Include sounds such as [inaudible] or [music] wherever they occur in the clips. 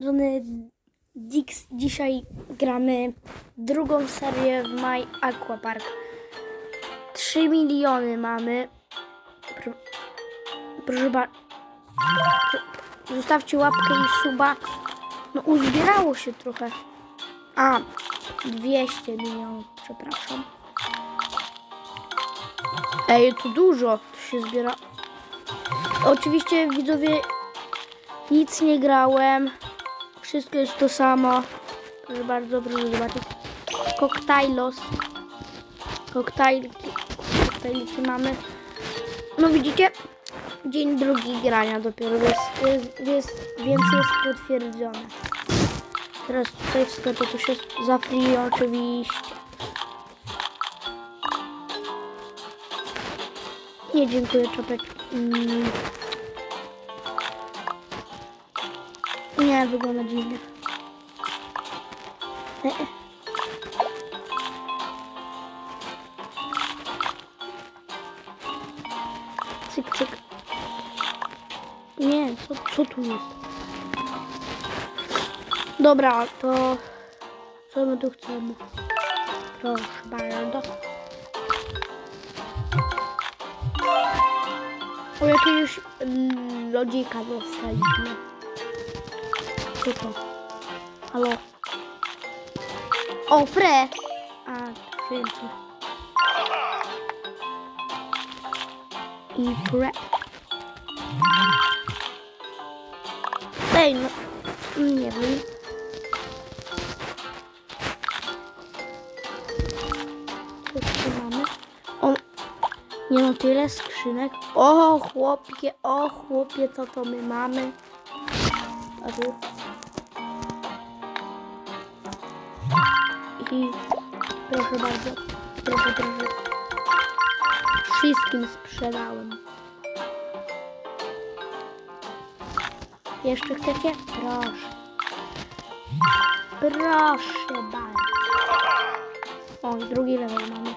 Żony Dix, dzisiaj gramy drugą serię w My Aquapark. 3 miliony mamy. Pro, proszę bardzo. Zostawcie łapkę i suba. No uzbierało się trochę. A, 200 milionów, przepraszam. Ej, to dużo to się zbiera. Oczywiście widzowie nic nie grałem. Wszystko jest to samo. Proszę bardzo, proszę zobaczyć. Koktajlos. Koktajliki. Koktajliki mamy. No widzicie? Dzień drugi grania dopiero, jest, jest, jest, więc jest potwierdzone. Teraz tutaj w sklepie to się za oczywiście. Nie dziękuję, czapek. Mm. Nie, wygląda dziwnie. E, e. Cyk, cyk. Nie, co, co tu jest? Dobra, to co my tu chcemy? Proszę bardzo. O jakiegoś mm, lodzika dostaliśmy. Co to? Halo? O, fre! A, święty. I fre. Ej, no, nie wiem. Nie no, tyle skrzynek. O, chłopie, o, chłopie, co to my mamy? A tu? I proszę bardzo, proszę, proszę. Wszystkim sprzedałem. Jeszcze chcecie? Proszę. Proszę bardzo. O, drugi level mamy.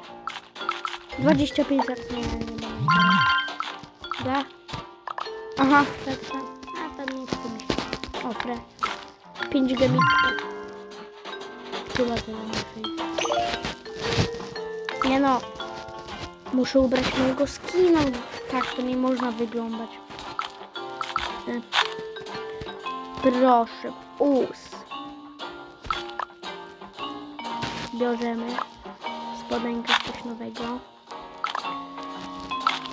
25 zaraz nie, nie, nie. Da? Aha, tak, tak. A, tam nie się. O, pre. 5 gemitków. Chyba tyle muszę. Nie no. Muszę ubrać mojego skina. Tak to nie można wyglądać. E. Proszę. Us. Bierzemy. Spodenkę coś nowego.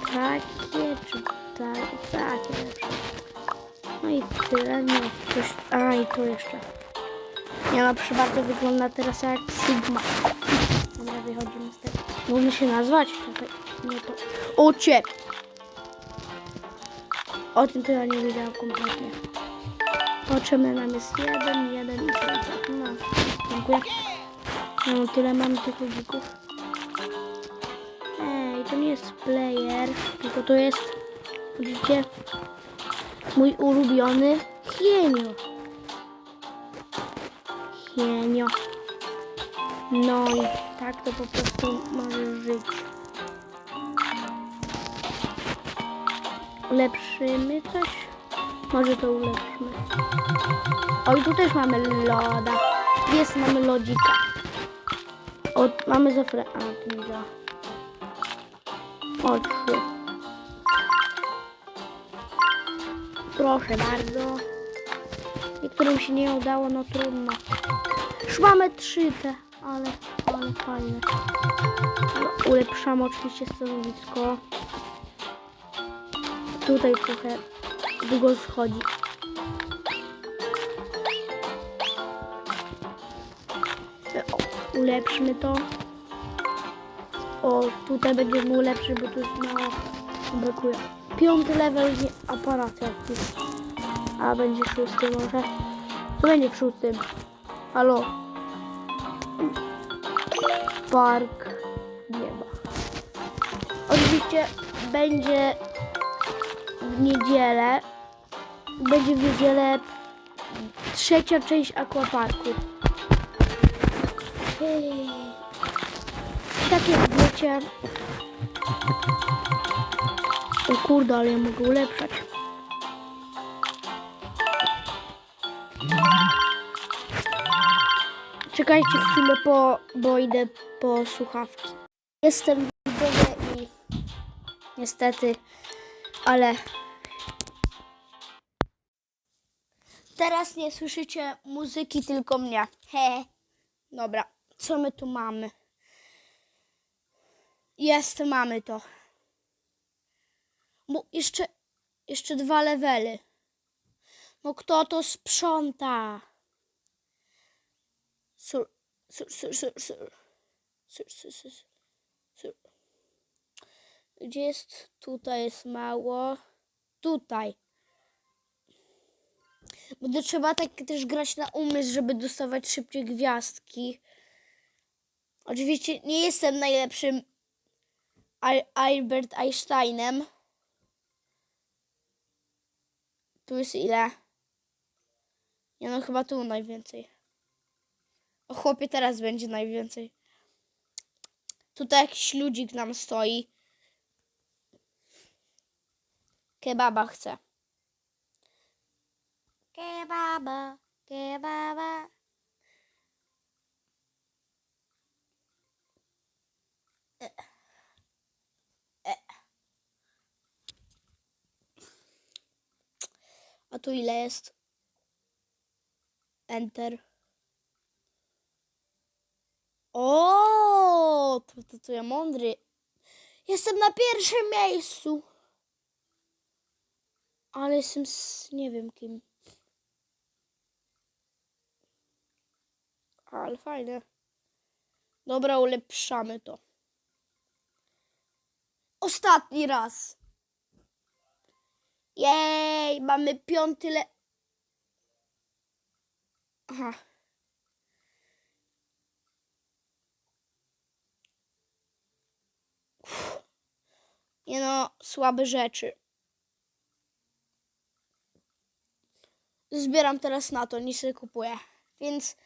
Takie czy tak, takie lepsze. No i tyle, nie, coś, a i to jeszcze. Nie no, bardzo, wygląda teraz jak Sigma. Dobra, wychodzimy z tego. Można się nazwać? Czekaj, nie to. O, tym to ja nie wiedziałam kompletnie. Potrzebny nam jest jeden, jeden i. No, dziękuję. No, tyle mam tych ludzików. Ej, to nie jest player, tylko to jest, widzicie, mój ulubiony Hienio. Hienio. No i tak to po prostu może żyć. Ulepszymy coś? Może to ulepszymy. O i tu też mamy loda. Jest, mamy lodzika. O, mamy zofrę. A, to nie działa. O, trzy. Proszę bardzo. Niektórym się nie udało, no trudno. Już mamy trzy te, ale, ale fajne. No, ulepszamy oczywiście stanowisko. Tutaj trochę długo schodzi. Ulepszmy to. O, tutaj będziemy ulepszyć, bo tu jest mało brakuje. Piąty level nie, aparat jakiś. A będzie szósty może. Co będzie w szóstym? Halo? Park nieba. Oczywiście będzie w niedzielę. Będzie w niedzielę trzecia część aquaparku. Hej. Tak jak wiecie. O kurde, ale ja mogę ulepszać. Czekajcie chwilę, po, bo idę po słuchawki. Jestem widzowie i niestety, ale teraz nie słyszycie muzyki, tylko mnie. He. Dobra, co my tu mamy? Jest, mamy to. Bo jeszcze, jeszcze dwa levely. No kto to sprząta? Sur, sur, sur, sur, sur. Sur, sur, sur, sur. Gdzie jest? Tutaj jest mało. Tutaj. Bo trzeba tak też grać na umysł, żeby dostawać szybciej gwiazdki. Oczywiście nie jestem najlepszym Al- Albert Einsteinem. Tu jest ile? Nie no, chyba tu najwięcej. O chłopie, teraz będzie najwięcej. Tutaj jakiś ludzik nam stoi. Kebaba chce. Kebaba, kebaba. E. E. A tu ile jest? Enter. O, to, to, to ja mądry. Jestem na pierwszym miejscu. Ale jestem z nie wiem kim. Ale fajne. Dobra, ulepszamy to. Ostatni raz. Jej, mamy piąty le... Aha. Nie no, słabe rzeczy. Zbieram teraz na to, nic nie kupuję. Więc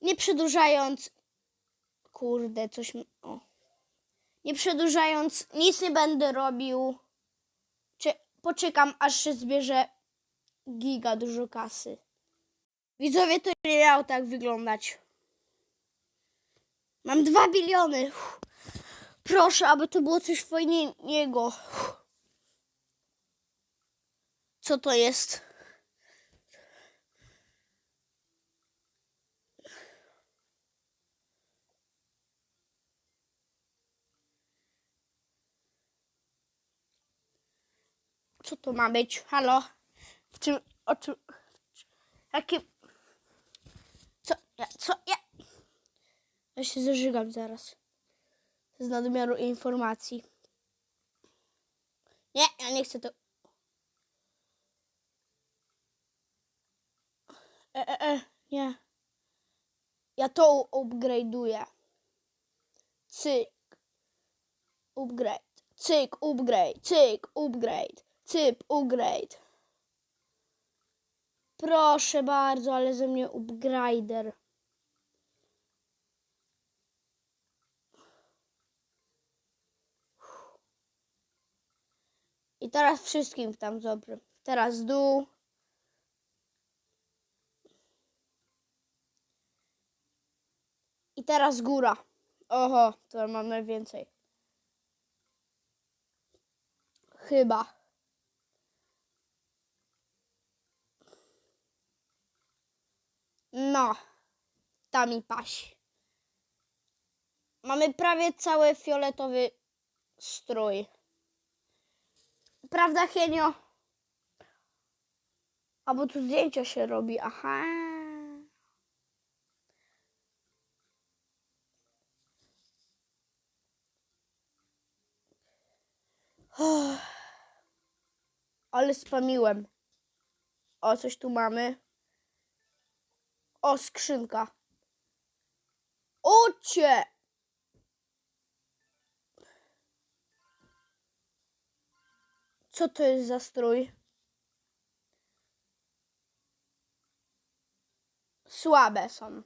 nie przedłużając. Kurde, coś. O. Nie przedłużając, nic nie będę robił. Cze- poczekam, aż się zbierze giga dużo kasy. Widzowie, to nie miało tak wyglądać. Mam dwa biliony. Uff. Proszę, aby to było coś fajnego. Co to jest? Co to ma być? Halo? W czym, o czym, jakie, co, ja, co, ja, ja się zażygam zaraz. Z nadmiaru informacji. Nie, ja nie chcę to. E, e, e, nie. Ja to upgrade'uję. Cyk. Upgrade. Cyk, upgrade. Cyk, upgrade. Cyp, upgrade. Proszę bardzo, ale ze mnie upgrader. I teraz wszystkim tam dobrze. Teraz dół. I teraz góra. Oho, to mam najwięcej. Chyba. No, ta mi paś. Mamy prawie cały fioletowy strój. Prawda, Henio? A bo tu zdjęcia się robi, aha. Ale spamiłem. O, coś tu mamy. O, skrzynka. Ocie! Co to jest za strój? Słabe są.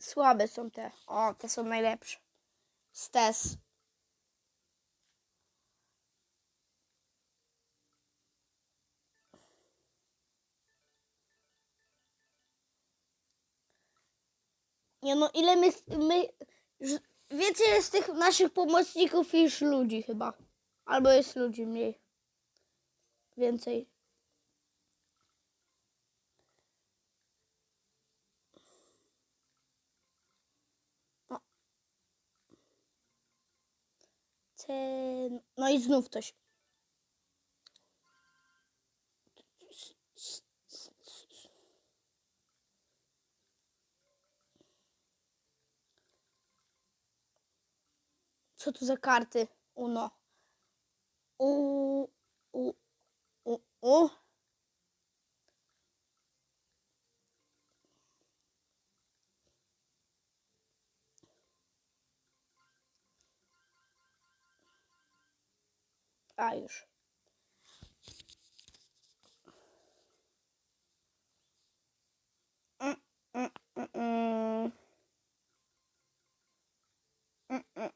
Słabe są te. O, te są najlepsze. Stes. Nie no, ile my, my więcej jest tych naszych pomocników niż ludzi chyba. Albo jest ludzi mniej. Więcej. O. Ten... No i znów coś. Co tu za karty? Uno. U, u, u, u. A już. Mm, mm, mm, mm. Mm, mm.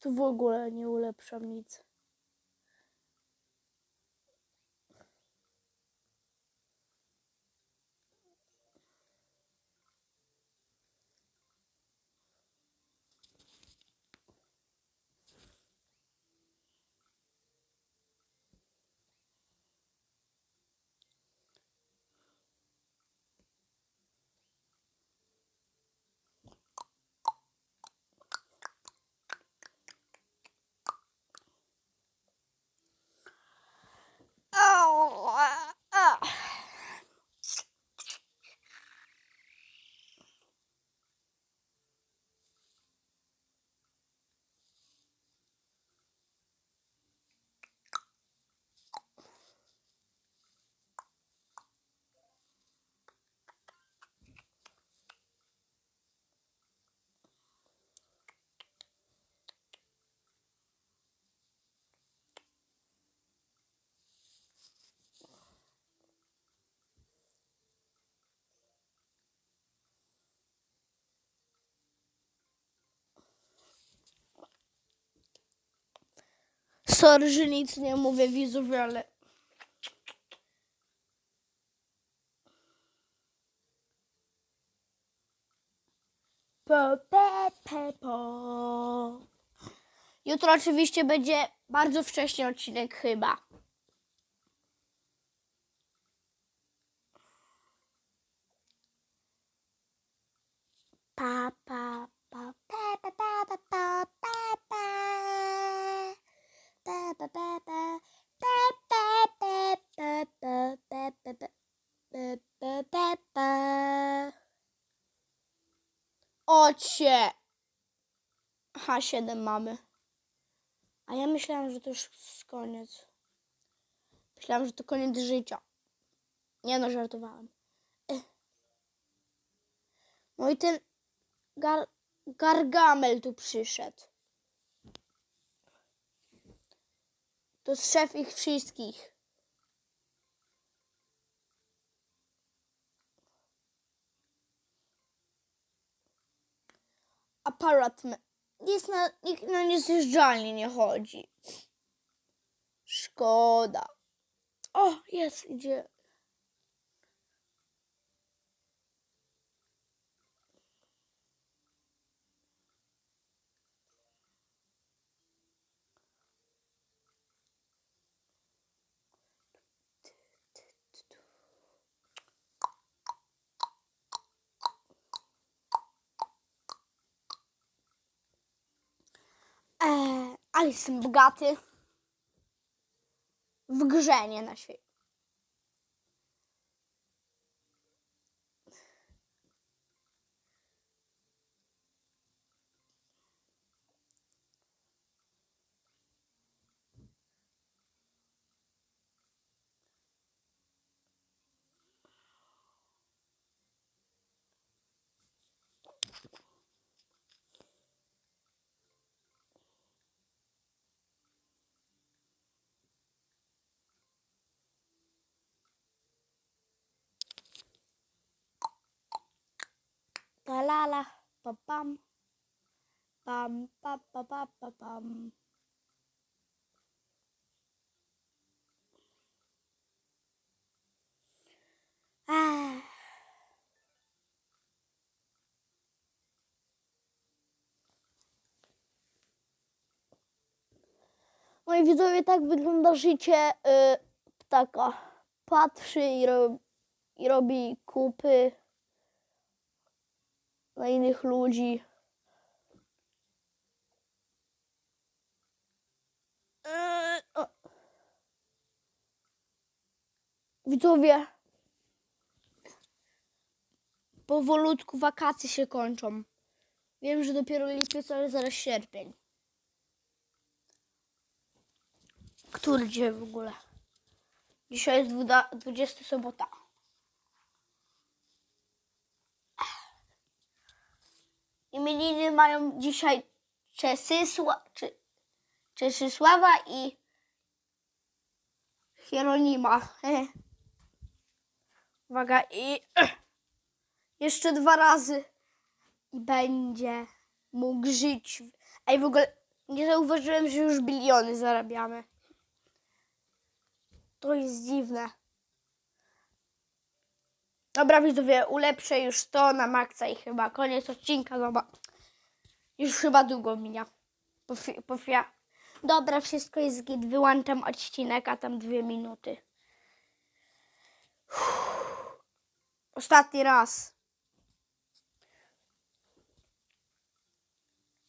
Tu w ogóle nie ulepszam nic. Sorry, że nic nie mówię widzowie, ale... Po, pe, pe, po. Jutro oczywiście będzie bardzo wcześnie odcinek chyba. Pa, pa, pa, pa, pa, pa, pa, pa, pa, pa. Pa, pa, pa, pa. Pa, pa, pa, pa, pa, pa, pa, pa. Pa, pa, pa, pa. Ocie! Aha, siedem mamy. A ja myślałam, że to już koniec. Myślałam, że to koniec życia. Nie no, żartowałam. No i ten gar Gargamel tu przyszedł. To jest szef ich wszystkich. Aparat nic na, nikt na niezjeżdżalnię nie chodzi. Szkoda. O, jest, idzie. Eee, Ale jestem bogaty. W grze, nie na świecie. La la pa pam. Pam, pa pa pa pa pam. Ech. Moi widzowie, tak wygląda życie y, ptaka. Patrzy i, ro, i robi kupy na innych ludzi. O. Widzowie, powolutku wakacje się kończą. Wiem, że dopiero lipiec, ale zaraz sierpień. Który dzień w ogóle? Dzisiaj jest dwuda- 20 sobota. Imieniny mają dzisiaj Czesysła, czy, Czesysława i Hieronima. [laughs] Uwaga i [clears throat] jeszcze dwa razy i będzie mógł żyć. Ej, w ogóle nie zauważyłem, że już biliony zarabiamy. To jest dziwne. Dobra widzowie, ulepszę już to na maksa i chyba koniec odcinka, no bo już chyba długo mija. Pofi- pofia. Dobra, wszystko jest git, wyłączam odcinek, a tam dwie minuty. Uff. Ostatni raz.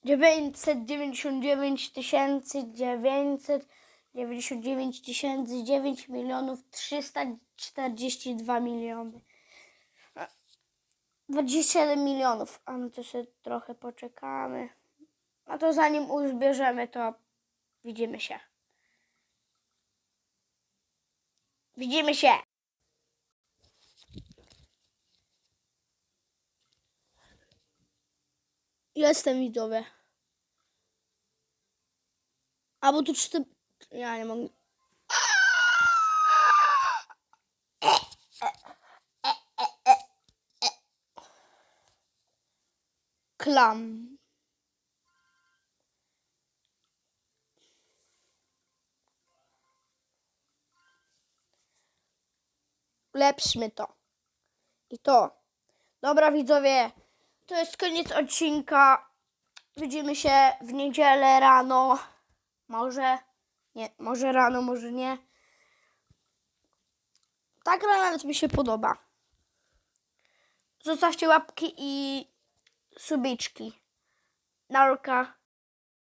999 tysięcy 999 tysięcy 9 milionów 342 miliony. 27 milionów. A no to sobie trochę poczekamy. A to zanim uzbierzemy, to widzimy się. Widzimy się. Jestem widzowie. A bo tu czty... Ja nie mogę. Klam. Lepszmy to. I to. Dobra widzowie, to jest koniec odcinka. Widzimy się w niedzielę rano. Może nie, może rano, może nie. Ta gra nawet mi się podoba. Zostawcie łapki i subiczki. Narka.